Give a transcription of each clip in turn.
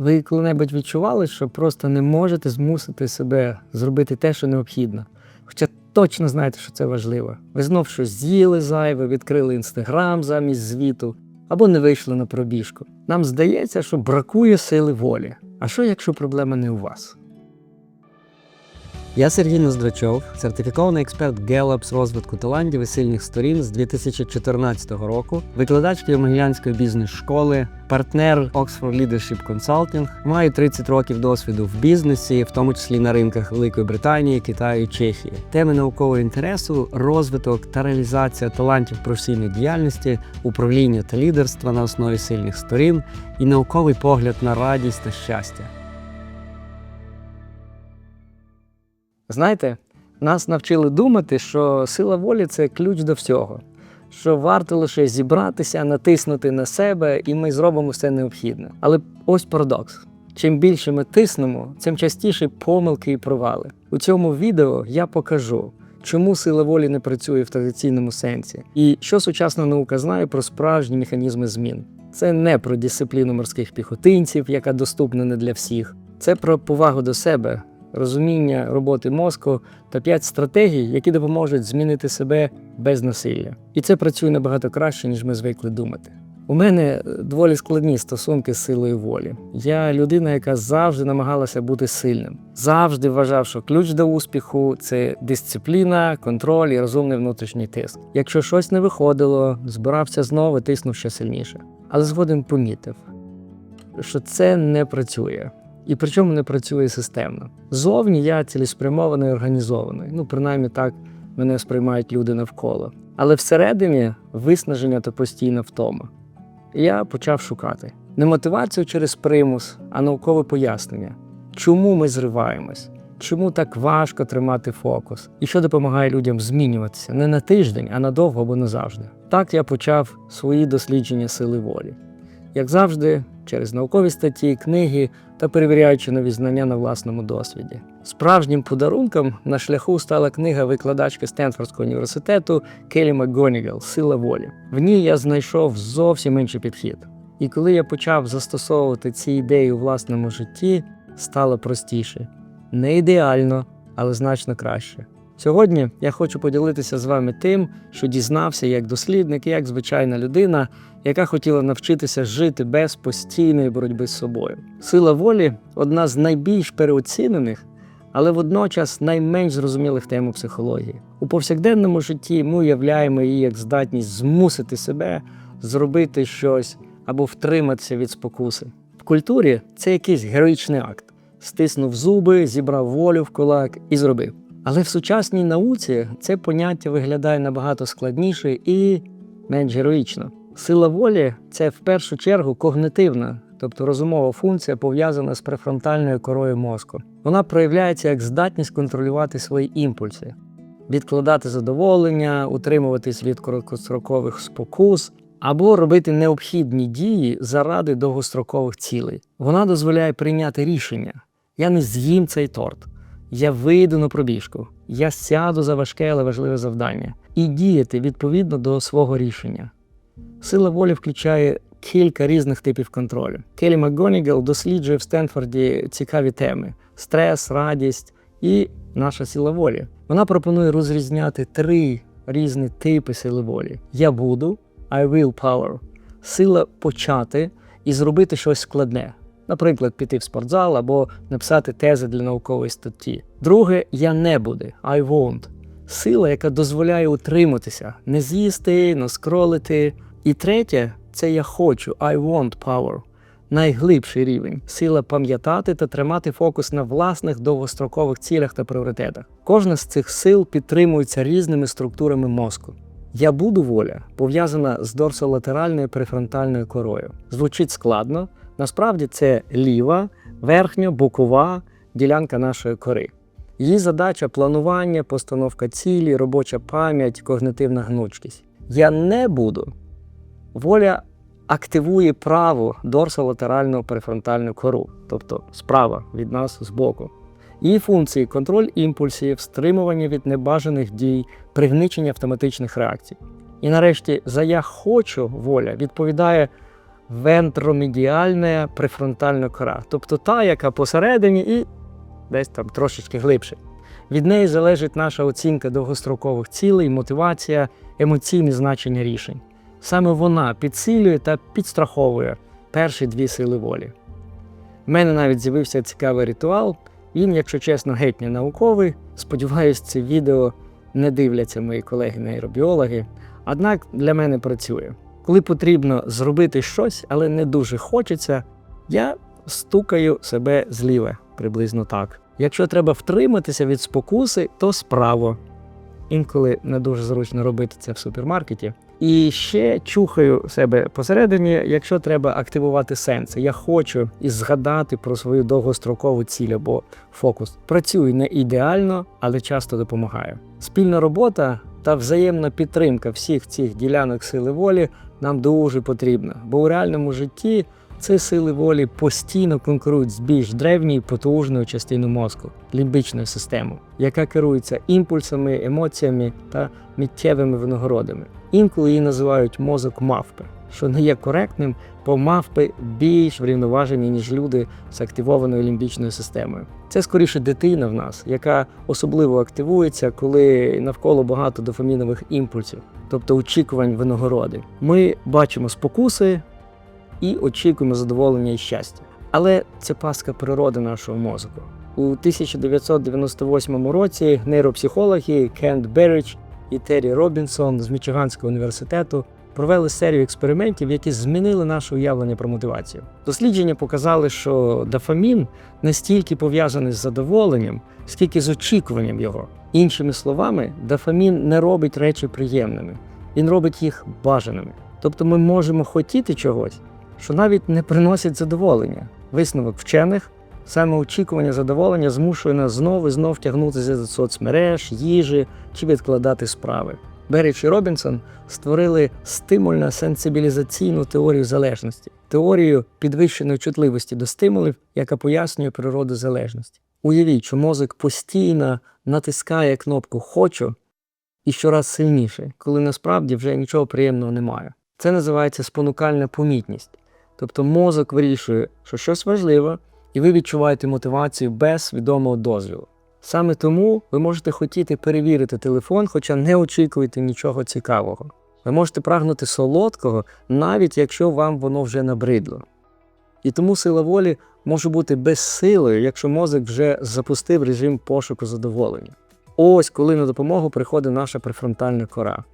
Ви коли-небудь відчували, що просто не можете змусити себе зробити те, що необхідно. Хоча точно знаєте, що це важливо. Ви знов щось з'їли зайве, відкрили інстаграм замість звіту або не вийшли на пробіжку. Нам здається, що бракує сили волі. А що, якщо проблема не у вас? Я Сергій Ноздрачов, сертифікований експерт з розвитку талантів і сильних сторін з 2014 року, викладач Києво-Могилянської бізнес-школи, партнер Oxford Leadership Consulting. Маю 30 років досвіду в бізнесі, в тому числі на ринках Великої Британії, Китаю і Чехії. Теми наукового інтересу, розвиток та реалізація талантів професійної діяльності, управління та лідерства на основі сильних сторін і науковий погляд на радість та щастя. Знаєте, нас навчили думати, що сила волі це ключ до всього, що варто лише зібратися, натиснути на себе, і ми зробимо все необхідне. Але ось парадокс. Чим більше ми тиснемо, тим частіше помилки і провали. У цьому відео я покажу, чому сила волі не працює в традиційному сенсі, і що сучасна наука знає про справжні механізми змін. Це не про дисципліну морських піхотинців, яка доступна не для всіх. Це про повагу до себе, розуміння роботи мозку та п'ять стратегій, які допоможуть змінити себе без насилля. І це працює набагато краще, ніж ми звикли думати. У мене доволі складні стосунки з силою волі. Я людина, яка завжди намагалася бути сильним, завжди вважав, що ключ до успіху це дисципліна, контроль і розумний внутрішній тиск. Якщо щось не виходило, збирався знову, тиснув ще сильніше. Але згодом помітив, що це не працює. І причому не працює системно. Зовні я цілеспрямований організований. Ну, принаймні так мене сприймають люди навколо. Але всередині виснаження та постійна втома. І я почав шукати не мотивацію через примус, а наукове пояснення, чому ми зриваємось, чому так важко тримати фокус, і що допомагає людям змінюватися не на тиждень, а надовго або назавжди. Так я почав свої дослідження сили волі. Як завжди, через наукові статті, книги та перевіряючи нові знання на власному досвіді. Справжнім подарунком на шляху стала книга викладачки Стенфордського університету Келі МакГонігал Сила волі. В ній я знайшов зовсім інший підхід. І коли я почав застосовувати ці ідеї у власному житті, стало простіше. Не ідеально, але значно краще. Сьогодні я хочу поділитися з вами тим, що дізнався як дослідник як звичайна людина, яка хотіла навчитися жити без постійної боротьби з собою. Сила волі одна з найбільш переоцінених, але водночас найменш зрозумілих тем психології. У повсякденному житті ми уявляємо її як здатність змусити себе зробити щось або втриматися від спокуси. В культурі це якийсь героїчний акт. Стиснув зуби, зібрав волю в кулак і зробив. Але в сучасній науці це поняття виглядає набагато складніше і менш героїчно. Сила волі це в першу чергу когнитивна, тобто розумова функція, пов'язана з префронтальною корою мозку. Вона проявляється як здатність контролювати свої імпульси, відкладати задоволення, утримуватись від короткострокових спокус або робити необхідні дії заради довгострокових цілей. Вона дозволяє прийняти рішення: я не з'їм цей торт. Я вийду на пробіжку, я сяду за важке, але важливе завдання і діяти відповідно до свого рішення. Сила волі включає кілька різних типів контролю. Келі МакГонігал досліджує в Стенфорді цікаві теми: стрес, радість і наша сила волі. Вона пропонує розрізняти три різні типи сили волі: я буду, I will power, сила почати і зробити щось складне. Наприклад, піти в спортзал або написати тези для наукової статті. Друге, я не буду, I won't. Сила, яка дозволяє утриматися, не з'їсти, не скролити. І третє це я хочу, I want power. Найглибший рівень сила пам'ятати та тримати фокус на власних довгострокових цілях та пріоритетах. Кожна з цих сил підтримується різними структурами мозку. Я буду воля пов'язана з дорсолатеральною префронтальною корою. Звучить складно. Насправді це ліва, верхня, бокова ділянка нашої кори. Її задача планування, постановка цілі, робоча пам'ять, когнитивна гнучкість. Я не буду. Воля активує праву дорсолатеральну префронтальну кору, тобто справа від нас збоку. Її функції контроль імпульсів, стримування від небажаних дій, пригничення автоматичних реакцій. І нарешті, за я хочу воля відповідає вентромедіальна префронтальна кора, тобто та, яка посередині і десь там трошечки глибше. Від неї залежить наша оцінка довгострокових цілей, мотивація, емоційне значення рішень. Саме вона підсилює та підстраховує перші дві сили волі. У мене навіть з'явився цікавий ритуал. Він, якщо чесно, геть не науковий. Сподіваюсь, це відео не дивляться мої колеги-нейробіологи. Однак для мене працює. Коли потрібно зробити щось, але не дуже хочеться, я стукаю себе зліва, приблизно так. Якщо треба втриматися від спокуси, то справа. Інколи не дуже зручно робити це в супермаркеті. І ще чухаю себе посередині, якщо треба активувати сенси. Я хочу і згадати про свою довгострокову ціль або фокус. Працюю не ідеально, але часто допомагаю. Спільна робота та взаємна підтримка всіх цих ділянок сили волі нам дуже потрібна, бо у реальному житті ці сили волі постійно конкурують з більш древньою потужною частиною мозку лімбічною системою, яка керується імпульсами, емоціями та миттєвими винагородами. Інколи її називають мозок мавпи, що не є коректним, бо мавпи більш врівноважені, ніж люди з активованою лімбічною системою. Це скоріше дитина в нас, яка особливо активується, коли навколо багато дофамінових імпульсів, тобто очікувань винагороди. Ми бачимо спокуси і очікуємо задоволення і щастя. Але це пастка природи нашого мозку. У 1998 році нейропсихологи Кент Берридж і Террі Робінсон з Мічиганського університету провели серію експериментів, які змінили наше уявлення про мотивацію. Дослідження показали, що дофамін не стільки пов'язаний з задоволенням, скільки з очікуванням його. Іншими словами, дофамін не робить речі приємними, він робить їх бажаними. Тобто ми можемо хотіти чогось, що навіть не приносить задоволення. Висновок вчених саме очікування задоволення змушує нас знову і знов тягнутися до соцмереж, їжі чи відкладати справи. Беррідж і Робінсон створили стимульно-сенсибілізаційну теорію залежності, теорію підвищеної чутливості до стимулів, яка пояснює природу залежності. Уявіть, що мозок постійно натискає кнопку Хочу і щораз сильніше, коли насправді вже нічого приємного немає. Це називається спонукальна помітність. Тобто мозок вирішує, що щось важливе, і ви відчуваєте мотивацію без свідомого дозвілу. Саме тому ви можете хотіти перевірити телефон, хоча не очікуєте нічого цікавого. Ви можете прагнути солодкого, навіть якщо вам воно вже набридло. І тому сила волі може бути безсилою, якщо мозок вже запустив режим пошуку задоволення. Ось коли на допомогу приходить наша префронтальна кора.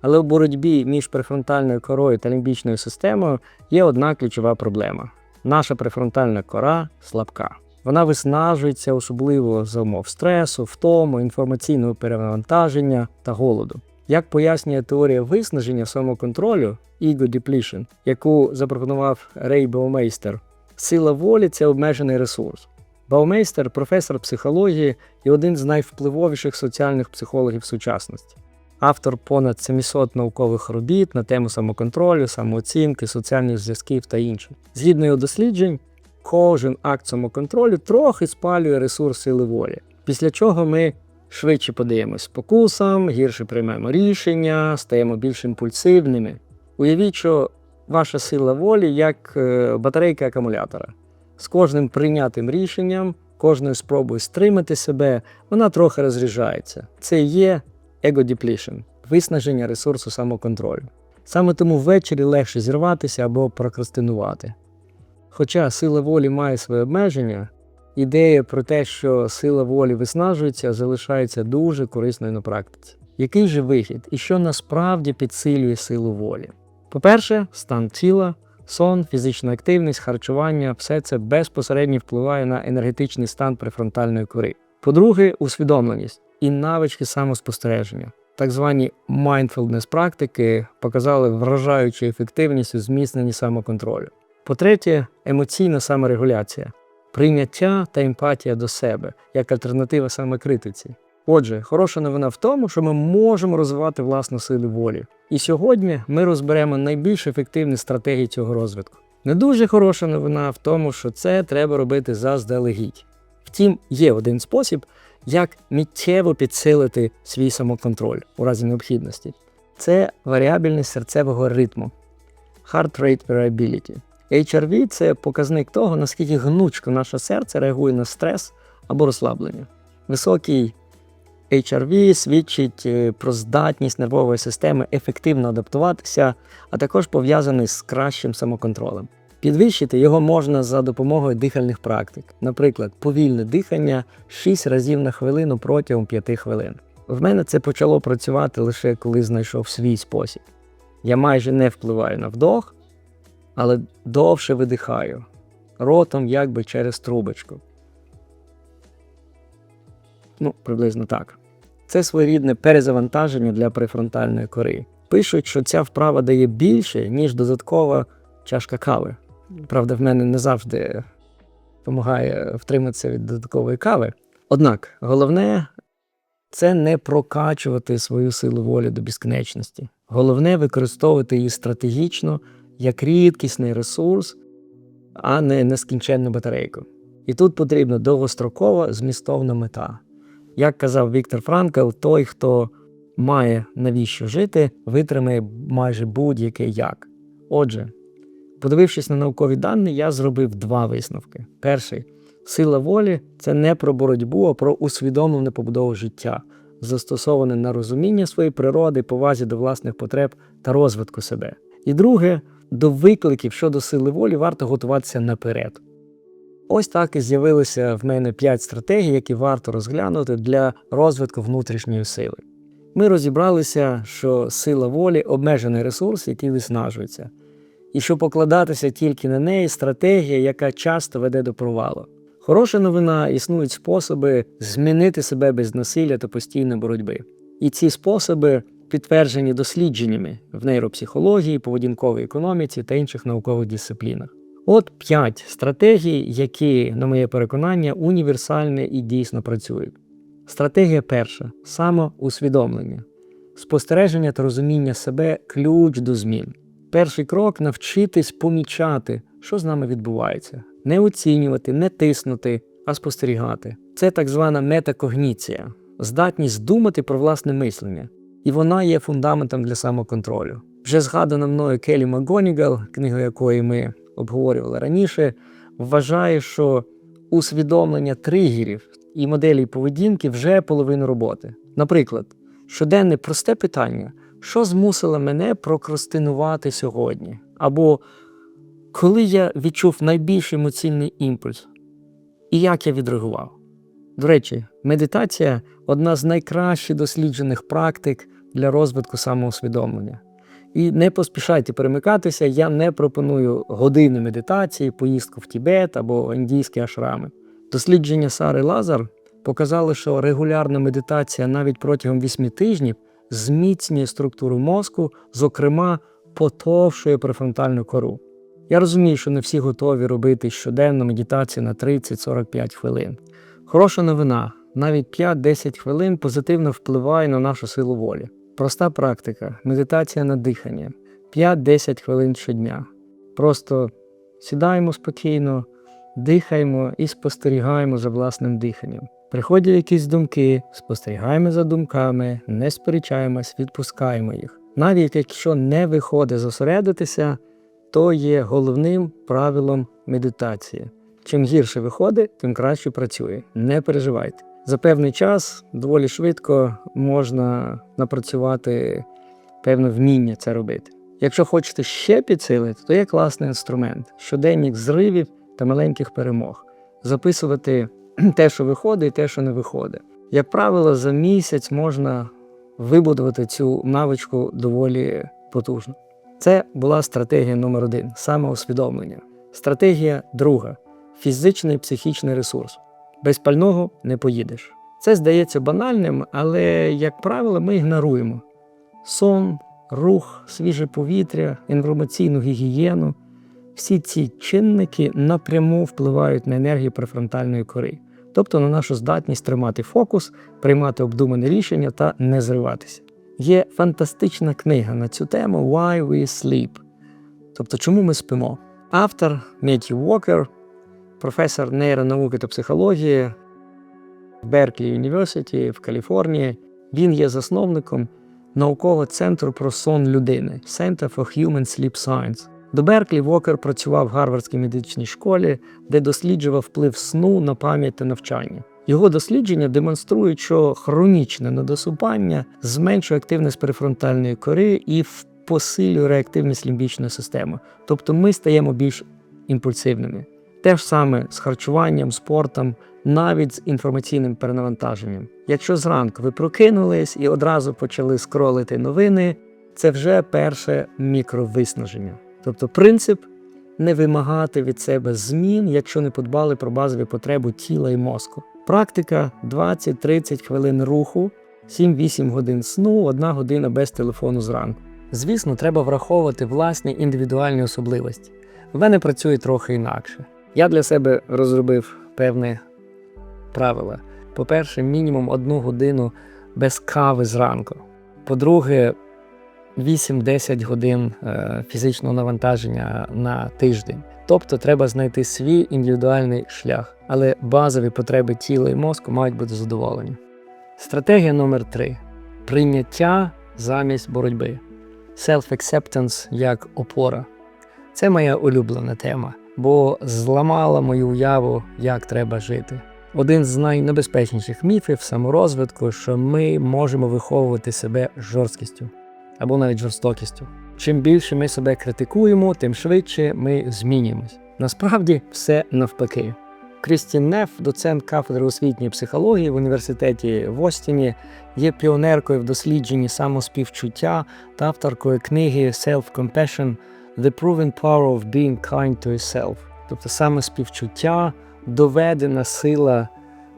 Але в боротьбі між префронтальною корою та лімбічною системою є одна ключова проблема: наша префронтальна кора слабка. Вона виснажується особливо за умов стресу, втому, інформаційного перевантаження та голоду. Як пояснює теорія виснаження самоконтролю Ego Depletion, яку запропонував Рей Баумейстер, сила волі це обмежений ресурс. Баумейстер професор психології і один з найвпливовіших соціальних психологів сучасності. Автор понад 700 наукових робіт на тему самоконтролю, самооцінки, соціальних зв'язків та інше. Згідно його досліджень, кожен акт самоконтролю трохи спалює ресурс сили волі, після чого ми швидше подаємось спокусам, гірше приймаємо рішення, стаємо більш імпульсивними. Уявіть, що ваша сила волі як е, батарейка акумулятора. З кожним прийнятим рішенням, кожною спробою стримати себе, вона трохи розряджається. Це є ego depletion – виснаження ресурсу самоконтролю. Саме тому ввечері легше зірватися або прокрастинувати. Хоча сила волі має своє обмеження, ідея про те, що сила волі виснажується, залишається дуже корисною на практиці. Який же вихід і що насправді підсилює силу волі? По-перше, стан тіла, сон, фізична активність, харчування все це безпосередньо впливає на енергетичний стан префронтальної кори. По-друге, усвідомленість і навички самоспостереження. Так звані mindfulness практики показали вражаючу ефективність у зміцненні самоконтролю. По-третє, емоційна саморегуляція, прийняття та емпатія до себе як альтернатива самокритиці. Отже, хороша новина в тому, що ми можемо розвивати власну силу волі. І сьогодні ми розберемо найбільш ефективні стратегії цього розвитку. Не дуже хороша новина в тому, що це треба робити заздалегідь. Втім, є один спосіб, як миттєво підсилити свій самоконтроль у разі необхідності. Це варіабельність серцевого ритму Heart Rate Variability. HRV – це показник того, наскільки гнучко наше серце реагує на стрес або розслаблення. Високий HRV свідчить е, про здатність нервової системи ефективно адаптуватися, а також пов'язаний з кращим самоконтролем. Підвищити його можна за допомогою дихальних практик, наприклад, повільне дихання 6 разів на хвилину протягом 5 хвилин. В мене це почало працювати лише коли знайшов свій спосіб. Я майже не впливаю на вдох, але довше видихаю, ротом якби через трубочку. Ну, приблизно так. Це своєрідне перезавантаження для префронтальної кори. Пишуть, що ця вправа дає більше, ніж додаткова чашка кави. Правда, в мене не завжди допомагає втриматися від додаткової кави. Однак, головне це не прокачувати свою силу волі до безкінечності. Головне використовувати її стратегічно як рідкісний ресурс, а не нескінченну батарейку. І тут потрібна довгострокова змістовна мета. Як казав Віктор Франкл, той, хто має навіщо жити, витримає майже будь-яке як. Отже, подивившись на наукові дані, я зробив два висновки. Перший сила волі це не про боротьбу, а про усвідомлене побудову життя, застосоване на розуміння своєї природи, повазі до власних потреб та розвитку себе. І друге, до викликів щодо сили волі варто готуватися наперед. Ось так і з'явилися в мене 5 стратегій, які варто розглянути для розвитку внутрішньої сили. Ми розібралися, що сила волі обмежений ресурс, який виснажується, і що покладатися тільки на неї стратегія, яка часто веде до провалу. Хороша новина існують способи змінити себе без насилля та постійної боротьби. І ці способи підтверджені дослідженнями в нейропсихології, поведінковій економіці та інших наукових дисциплінах. От п'ять стратегій, які, на моє переконання, універсальні і дійсно працюють. Стратегія перша самоусвідомлення. Спостереження та розуміння себе ключ до змін. Перший крок навчитись помічати, що з нами відбувається, не оцінювати, не тиснути, а спостерігати. Це так звана метакогніція, здатність думати про власне мислення, і вона є фундаментом для самоконтролю. Вже згадана мною Келі Макгонігал, книгу якої ми обговорювали раніше, вважає, що усвідомлення тригерів і моделей поведінки вже половина роботи. Наприклад, щоденне просте питання, що змусило мене прокрастинувати сьогодні? Або коли я відчув найбільш емоційний імпульс, і як я відреагував. До речі, медитація одна з найкращих досліджених практик для розвитку самоусвідомлення. І не поспішайте перемикатися, я не пропоную години медитації, поїздку в Тібет або індійські ашрами. Дослідження Сари Лазар показали, що регулярна медитація навіть протягом 8 тижнів зміцнює структуру мозку, зокрема, потовшує префронтальну кору. Я розумію, що не всі готові робити щоденну медитацію на 30-45 хвилин. Хороша новина, навіть 5-10 хвилин позитивно впливає на нашу силу волі. Проста практика, медитація на дихання 5-10 хвилин щодня. Просто сідаємо спокійно, дихаємо і спостерігаємо за власним диханням. Приходять якісь думки, спостерігаємо за думками, не сперечаємось, відпускаємо їх. Навіть якщо не виходить зосередитися, то є головним правилом медитації. Чим гірше виходить, тим краще працює. Не переживайте. За певний час доволі швидко можна напрацювати певне вміння це робити. Якщо хочете ще підсилити, то є класний інструмент щоденник зривів та маленьких перемог. Записувати те, що виходить, і те, що не виходить. Як правило, за місяць можна вибудувати цю навичку доволі потужно. Це була стратегія номер один самоусвідомлення. Стратегія друга фізичний і психічний ресурс. Без пального не поїдеш. Це здається банальним, але, як правило, ми ігноруємо сон, рух, свіже повітря, інформаційну гігієну. Всі ці чинники напряму впливають на енергію префронтальної кори, тобто на нашу здатність тримати фокус, приймати обдумане рішення та не зриватися. Є фантастична книга на цю тему Why We Sleep, тобто чому ми спимо. Автор Меттью Уокер, професор нейронауки та психології в Берклі Університі в Каліфорнії. Він є засновником наукового центру про сон людини Center for Human Sleep Science. До Берклі Вокер працював в Гарвардській медичній школі, де досліджував вплив сну на пам'ять та навчання. Його дослідження демонструють, що хронічне недосипання зменшує активність перифронтальної кори і посилює реактивність лімбічної системи. Тобто ми стаємо більш імпульсивними. Те ж саме з харчуванням, спортом, навіть з інформаційним перенавантаженням. Якщо зранку ви прокинулись і одразу почали скролити новини, це вже перше мікровиснаження. Тобто принцип не вимагати від себе змін, якщо не подбали про базові потреби тіла і мозку. Практика 20-30 хвилин руху, 7-8 годин сну, 1 година без телефону зранку. Звісно, треба враховувати власні індивідуальні особливості. В мене працює трохи інакше. Я для себе розробив певне правила. По-перше, мінімум одну годину без кави зранку. По-друге, 8-10 годин е, фізичного навантаження на тиждень. Тобто треба знайти свій індивідуальний шлях, але базові потреби тіла і мозку мають бути задоволені. Стратегія номер 3 прийняття замість боротьби. Self-acceptance як опора. Це моя улюблена тема, бо зламала мою уяву, як треба жити. Один з найнебезпечніших міфів саморозвитку, що ми можемо виховувати себе жорсткістю або навіть жорстокістю. Чим більше ми себе критикуємо, тим швидше ми змінюємось. Насправді все навпаки. Крістін Неф, доцент кафедри освітньої психології в університеті в Остіні, є піонеркою в дослідженні самоспівчуття та авторкою книги Self-Compassion The Proven Power of Being Kind to Yourself. Тобто самоспівчуття доведена сила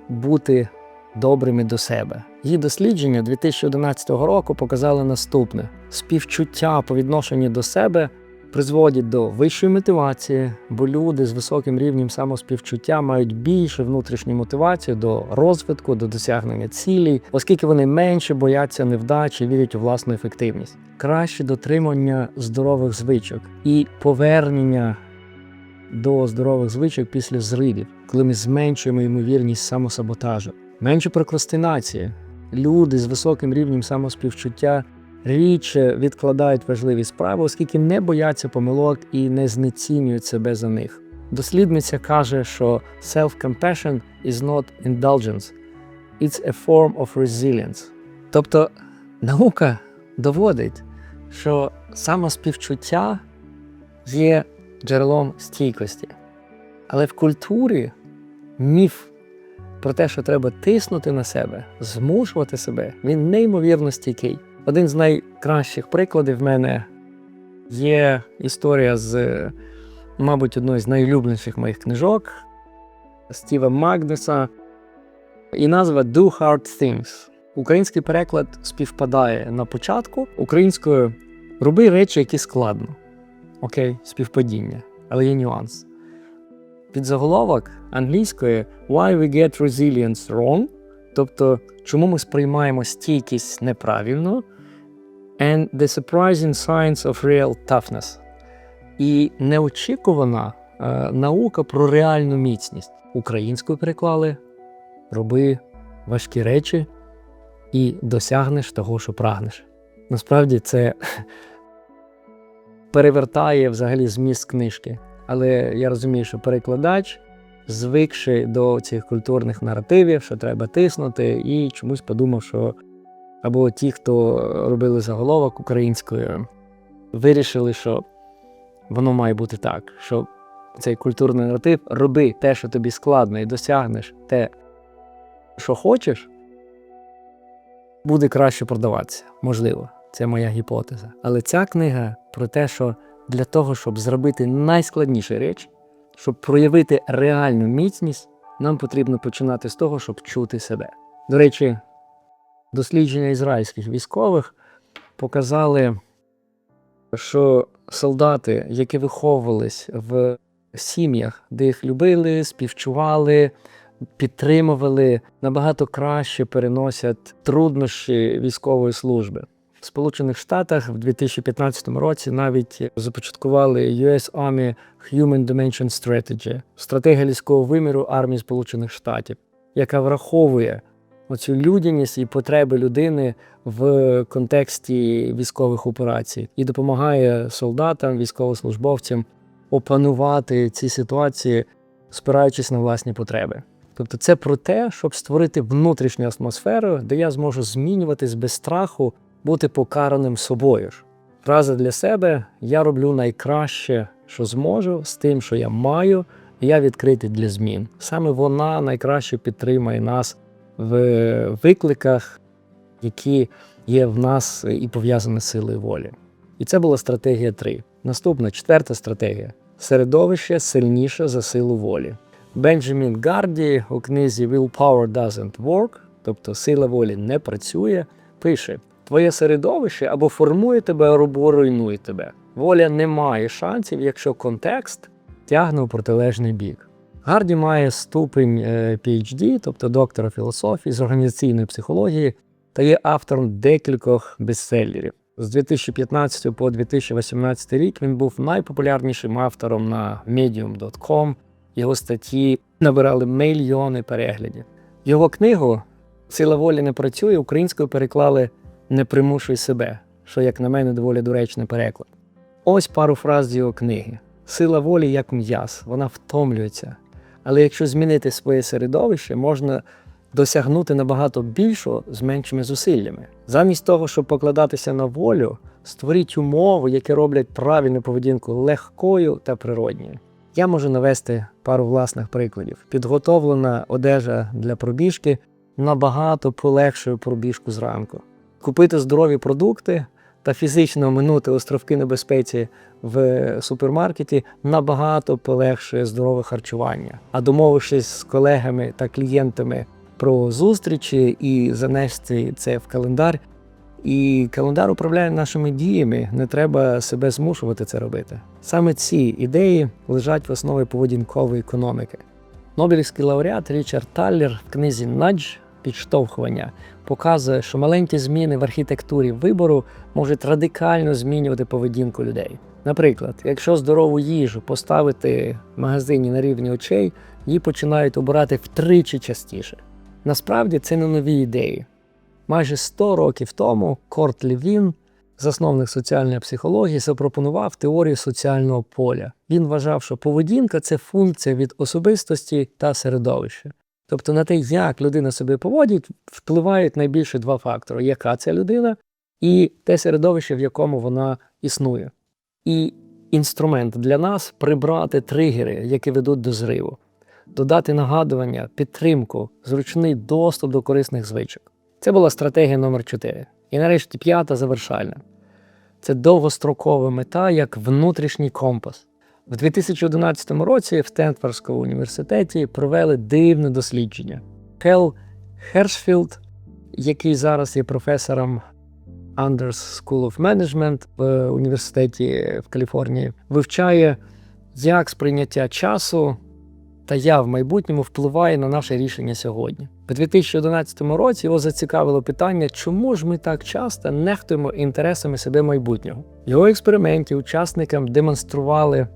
бути добрими до себе. Її дослідження 2011 року показали наступне: співчуття по відношенню до себе призводять до вищої мотивації, бо люди з високим рівнем самоспівчуття мають більше внутрішньої мотивації до розвитку, до досягнення цілей, оскільки вони менше бояться невдачі, вірять у власну ефективність, краще дотримання здорових звичок і повернення до здорових звичок після зривів, коли ми зменшуємо ймовірність самосаботажу, менше прокрастинації. Люди з високим рівнем самоспівчуття рідше відкладають важливі справи, оскільки не бояться помилок і не знецінюють себе за них. Дослідниця каже, що self-compassion is not indulgence, it's a form of resilience. Тобто наука доводить, що самоспівчуття є джерелом стійкості. Але в культурі міф про те, що треба тиснути на себе, змушувати себе, він неймовірно стійкий. Один з найкращих прикладів в мене є історія з, мабуть, одної з найулюбленіших моїх книжок Стіва Магнеса. І назва Do Hard Things. Український переклад співпадає на початку. Українською роби речі, які складно. Окей, співпадіння, але є нюанс. Під заголовок англійської Why we get resilience wrong, тобто чому ми сприймаємо стійкість неправильно, and the surprising signs of real toughness. І неочікувана е, наука про реальну міцність. Українською переклали роби важкі речі і досягнеш того, що прагнеш. Насправді це перевертає взагалі зміст книжки. Але я розумію, що перекладач, звикши до цих культурних наративів, що треба тиснути, і чомусь подумав, що або ті, хто робили заголовок українською, вирішили, що воно має бути так, що цей культурний наратив роби те, що тобі складно, і досягнеш те, що хочеш, буде краще продаватися. Можливо, це моя гіпотеза. Але ця книга про те, що для того, щоб зробити найскладніші речі, щоб проявити реальну міцність, нам потрібно починати з того, щоб чути себе. До речі, дослідження ізраїльських військових показали, що солдати, які виховувались в сім'ях, де їх любили, співчували, підтримували, набагато краще переносять труднощі військової служби. В Сполучених Штатах в 2015 році навіть започаткували US Army Human Dimension Strategy – стратегія людського виміру армії Сполучених Штатів, яка враховує оцю людяність і потреби людини в контексті військових операцій і допомагає солдатам, військовослужбовцям опанувати ці ситуації, спираючись на власні потреби. Тобто, це про те, щоб створити внутрішню атмосферу, де я зможу змінюватись без страху, бути покараним собою ж. Фраза для себе я роблю найкраще, що зможу, з тим, що я маю, і я відкритий для змін. Саме вона найкраще підтримує нас в викликах, які є в нас і пов'язані з силою волі. І це була стратегія 3. Наступна четверта стратегія середовище сильніше за силу волі. Бенджамін Гарді у книзі Willpower Doesn't Work, тобто сила волі не працює, пише: Твоє середовище або формує тебе, або руйнує тебе. Воля не має шансів, якщо контекст тягне у протилежний бік. Гарді має ступень е, PhD, тобто доктора філософії з організаційної психології, та є автором декількох бестселерів. З 2015 по 2018 рік він був найпопулярнішим автором на medium.com. Його статті набирали мільйони переглядів. Його книгу Сила волі не працює українською переклали Не примушуй себе, що, як на мене, доволі доречний переклад. Ось пару фраз з його книги. Сила волі як м'яз, вона втомлюється. Але якщо змінити своє середовище, можна досягнути набагато більшого з меншими зусиллями. Замість того, щоб покладатися на волю, створіть умови, які роблять правильну поведінку легкою та природньою. Я можу навести пару власних прикладів. Підготовлена одежа для пробіжки набагато полегшує пробіжку зранку. Купити здорові продукти та фізично минути островки небезпеці в супермаркеті набагато полегшує здорове харчування. А домовившись з колегами та клієнтами про зустрічі і занести це в календар. І календар управляє нашими діями, не треба себе змушувати це робити. Саме ці ідеї лежать в основі поведінкової економіки. Нобелівський лауреат Річард Таллер в книзі Надж підштовхування показує, що маленькі зміни в архітектурі вибору можуть радикально змінювати поведінку людей. Наприклад, якщо здорову їжу поставити в магазині на рівні очей, її починають обирати втричі частіше. Насправді це не нові ідеї. Майже 100 років тому Корт Левін, засновник соціальної психології, запропонував теорію соціального поля. Він вважав, що поведінка це функція від особистості та середовища. Тобто на те, як людина себе поводить, впливають найбільше два фактори: яка це людина, і те середовище, в якому вона існує. І інструмент для нас прибрати тригери, які ведуть до зриву, додати нагадування, підтримку, зручний доступ до корисних звичок. Це була стратегія номер 4 І нарешті п'ята завершальна. Це довгострокова мета як внутрішній компас. В 2011 році в Стенфордському університеті провели дивне дослідження. Хел Хершфілд, який зараз є професором Anders School of Management в університеті в Каліфорнії, вивчає, як сприйняття часу та я в майбутньому впливає на наше рішення сьогодні. У 2011 році його зацікавило питання, чому ж ми так часто нехтуємо інтересами себе майбутнього. В його експерименті учасникам демонстрували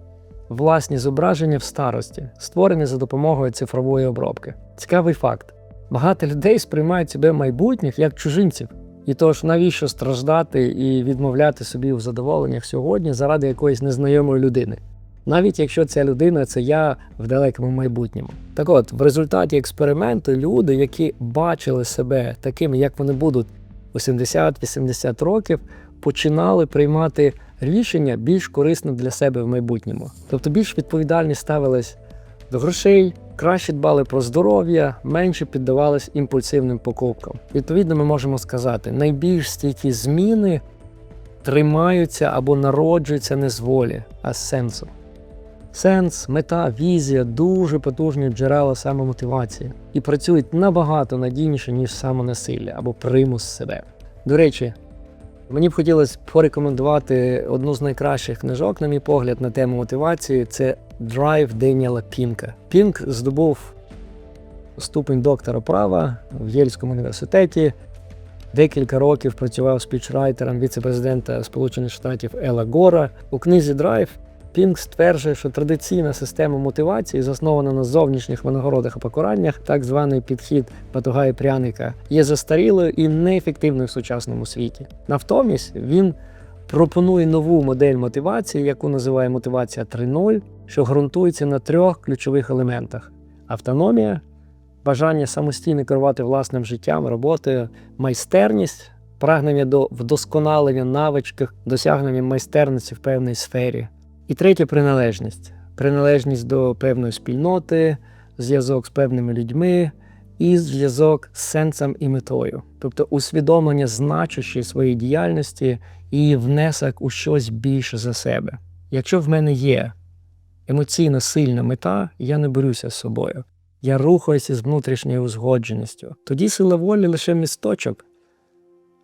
власні зображення в старості, створені за допомогою цифрової обробки. Цікавий факт: багато людей сприймають себе майбутніх як чужинців. І тож, навіщо страждати і відмовляти собі в задоволеннях сьогодні заради якоїсь незнайомої людини? навіть якщо ця людина це я в далекому майбутньому. Так от, в результаті експерименту люди, які бачили себе такими, як вони будуть у 70-80 років, починали приймати рішення більш корисне для себе в майбутньому. Тобто більш відповідальні ставились до грошей, краще дбали про здоров'я, менше піддавались імпульсивним покупкам. Відповідно, ми можемо сказати, найбільш стійкі зміни тримаються або народжуються не з волі, а з сенсу. Сенс, мета, візія дуже потужні джерела самомотивації і працюють набагато надійніше, ніж самонасилля або примус себе. До речі, мені б хотілося порекомендувати одну з найкращих книжок, на мій погляд, на тему мотивації це Драйв Деніела Пінка. Пінк здобув ступень доктора права в Єльському університеті. Декілька років працював спічрайтером віце-президента Сполучених Штатів Ела Гора. У книзі Драйв Пінк стверджує, що традиційна система мотивації, заснована на зовнішніх винагородах і покараннях, так званий підхід батуга і пряника, є застарілою і неефективною в сучасному світі. Натомість він пропонує нову модель мотивації, яку називає мотивація 3.0, що ґрунтується на трьох ключових елементах: автономія, бажання самостійно керувати власним життям, роботою, майстерність, прагнення до вдосконалення навичок, досягнення майстерності в певній сфері. І третє приналежність. Приналежність до певної спільноти, зв'язок з певними людьми і зв'язок з сенсом і метою, тобто усвідомлення значущої своєї діяльності і внесок у щось більше за себе. Якщо в мене є емоційно сильна мета, я не борюся з собою. Я рухаюся з внутрішньою узгодженістю. Тоді сила волі лише місточок,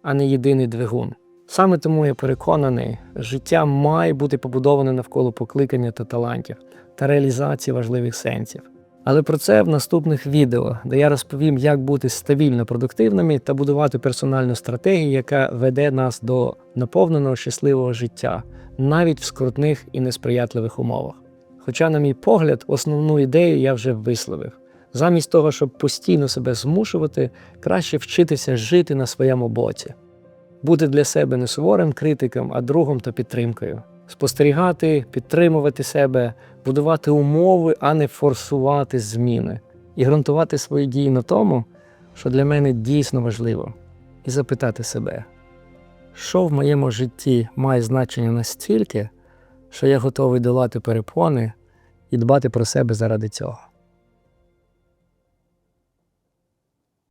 а не єдиний двигун. Саме тому я переконаний, життя має бути побудоване навколо покликання та талантів та реалізації важливих сенсів. Але про це в наступних відео, де я розповім, як бути стабільно продуктивними та будувати персональну стратегію, яка веде нас до наповненого щасливого життя, навіть в скрутних і несприятливих умовах. Хоча, на мій погляд, основну ідею я вже висловив. Замість того, щоб постійно себе змушувати, краще вчитися жити на своєму боці, бути для себе не суворим критиком, а другом та підтримкою, спостерігати, підтримувати себе, будувати умови, а не форсувати зміни, і ґрунтувати свої дії на тому, що для мене дійсно важливо, і запитати себе, що в моєму житті має значення настільки, що я готовий долати перепони і дбати про себе заради цього.